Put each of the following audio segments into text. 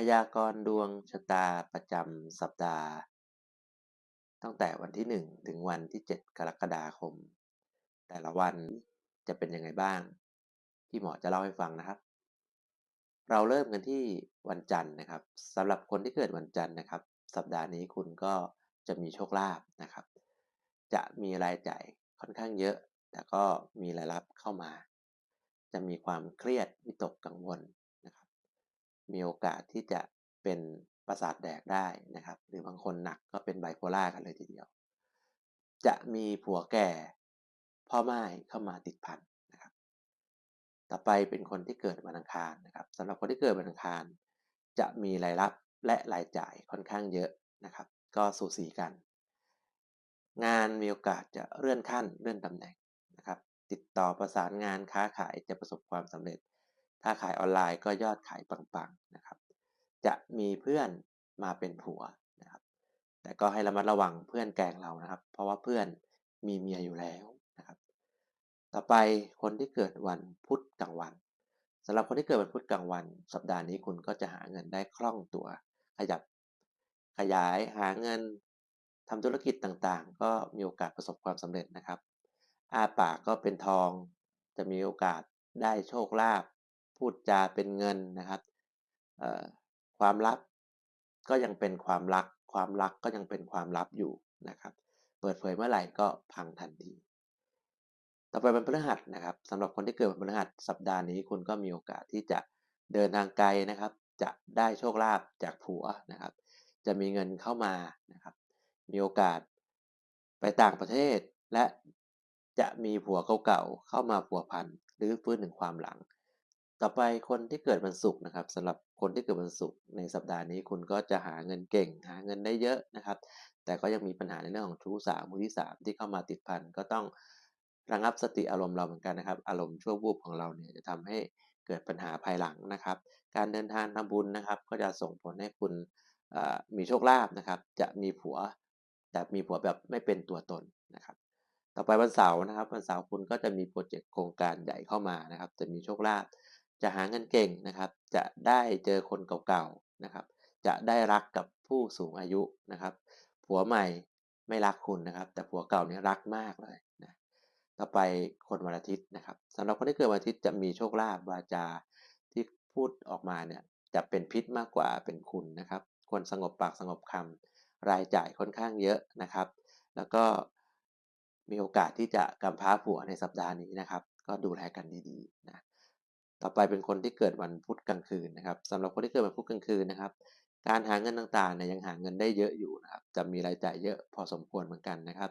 พยากรณ์ดวงชะตาประจำสัปดาห์ ตั้งแต่วันที่ 1 ถึงวันที่ 7 กรกฎาคม แต่ละวันจะเป็นยังไงบ้าง ที่หมอจะเล่าให้ฟังนะครับ เราเริ่มกันที่วันจันทร์นะครับสำหรับคนที่เกิดวันจันทร์นะครับ สัปดาห์นี้คุณก็จะมีโชคลาภนะครับ จะมีรายจ่ายค่อนข้างเยอะ แต่ก็มีรายรับเข้ามา จะมีความเครียดวิตกกังวล มีโอกาสที่จะเป็นประสาทแดกได้นะครับ หรือบางคนหนักก็เป็นไบโพล่ากันเลยทีเดียว จะมีผัวแก่พ่อไม้เข้ามาติดพันนะครับ ต่อไปเป็นคนที่เกิดวันอังคารนะครับสำหรับคนที่เกิดวันอังคาร จะมีรายรับและรายจ่ายค่อนข้างเยอะนะครับ ก็สูสีกัน งานมีโอกาสจะเลื่อนขั้นเลื่อนตำแหน่งนะครับ ติดต่อประสานงานค้าขายจะประสบความสำเร็จ ถ้าขายออนไลน์ก็ยอดขายปังๆนะครับ จะมีเพื่อนมาเป็นผัวนะครับ แต่ก็ให้ระมัดระวังเพื่อนแกงเรานะครับ เพราะว่าเพื่อนมีเมียอยู่แล้วนะครับ ต่อไปคนที่เกิดวันพุธกลางวันสำหรับคนที่เกิดวันพุธกลางวัน สัปดาห์นี้คุณก็จะหาเงินได้คล่องตัว ขยับขยายหาเงินทำธุรกิจต่างๆ ก็มีโอกาสประสบความสำเร็จนะครับอาปากก็เป็นทอง จะมีโอกาสได้โชคลาภ พูดจาเป็นเงินนะครับความลับก็ยังเป็นความรัก ความรักก็ยังเป็นความลับอยู่นะครับ เปิดเผยเมื่อไหร่ก็พังทันที ต่อไปเป็นพฤหัสนะครับสำหรับคนที่เกิดวันพฤหัสสัปดาห์นี้คุณก็มีโอกาสที่จะเดินทางไกลนะครับ จะได้โชคลาภจากผัวนะครับ จะมีเงินเข้ามานะครับ มีโอกาสไปต่างประเทศและจะมีผัวเก่าๆเข้ามาผัวพันหรือฟื้นถึงความหลัง ต่อไปคนที่เกิดวันศุกร์นะครับสำหรับคนที่เกิดวันศุกร์ในสัปดาห์นี้คุณก็จะหาเงินเก่ง หาเงินได้เยอะนะครับ แต่ก็ยังมีปัญหาในเรื่องของชู้สาวมือที่สามที่เข้ามาติดพันก็ต้องระงับสติอารมณ์เราเหมือนกันนะครับ อารมณ์ชั่ววูบของเราเนี่ยจะทำให้เกิดปัญหาภายหลังนะครับ การเดินทางทำบุญนะครับ ก็จะส่งผลให้คุณมีโชคลาภนะครับ จะมีผัวแต่มีผัวแบบไม่เป็นตัวตนนะครับต่อไปวันเสาร์นะครับวันเสาร์คุณก็จะมีโปรเจกต์โครงการใหญ่เข้ามานะครับ จะมีโชคลาภ จะหาเงินเก่งนะครับ จะได้เจอคนเก่าๆนะครับ จะได้รักกับผู้สูงอายุนะครับ ผัวใหม่ไม่รักคุณนะครับ แต่ผัวเก่านี่รักมากเลยนะต่อไปคนวันอาทิตย์นะครับสำหรับคนที่เกิดวันอาทิตย์จะมีโชคลาภวาจาที่พูดออกมาเนี่ยจะเป็นพิษมากกว่าเป็นคุณนะครับควรสงบปากสงบคำรายจ่ายค่อนข้างเยอะนะครับ แล้วก็มีโอกาสที่จะกำพร้าผัวในสัปดาห์นี้นะครับ ก็ดูแลกันดีๆนะ ต่อไปเป็นคนที่เกิดวันพุธกลางคืนนะครับสำหรับคนที่เกิดวันพุธกลางคืนนะครับ การหาเงินต่างๆเนี่ยยังหาเงินได้เยอะอยู่นะครับ จะมีรายจ่ายเยอะพอสมควรเหมือนกันนะครับ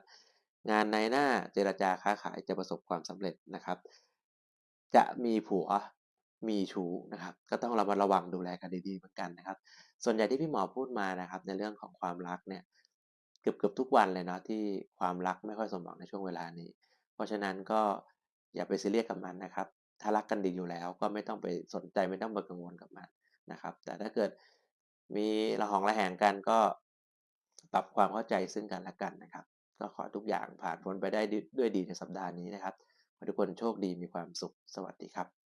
งานในหน้าเจรจาค้าขายจะประสบความสำเร็จนะครับ จะมีผัวมีชู้นะครับ ก็ต้องระมัดระวังดูแลกันดีๆเหมือนกันนะครับ ส่วนใหญ่ที่พี่หมอพูดมานะครับ ในเรื่องของความรักเนี่ยเกือบเกือบทุกวันเลยเนาะที่ความรักไม่ค่อยสมหวังในช่วงเวลานี้ เพราะฉะนั้นก็อย่าไปซีเรียสกับมันนะครับ ถ้ารักกันดีอยู่แล้วก็ไม่ต้องไปสนใจไม่ต้องไปกังวลกับมันนะครับ แต่ถ้าเกิดมีระหองระแหงกันก็ปรับความเข้าใจซึ่งกันและกันนะครับ ก็ขอทุกอย่างผ่านพ้นไปได้ด้วยดีในสัปดาห์นี้นะครับขอทุกคนโชคดีมีความสุขสวัสดีครับ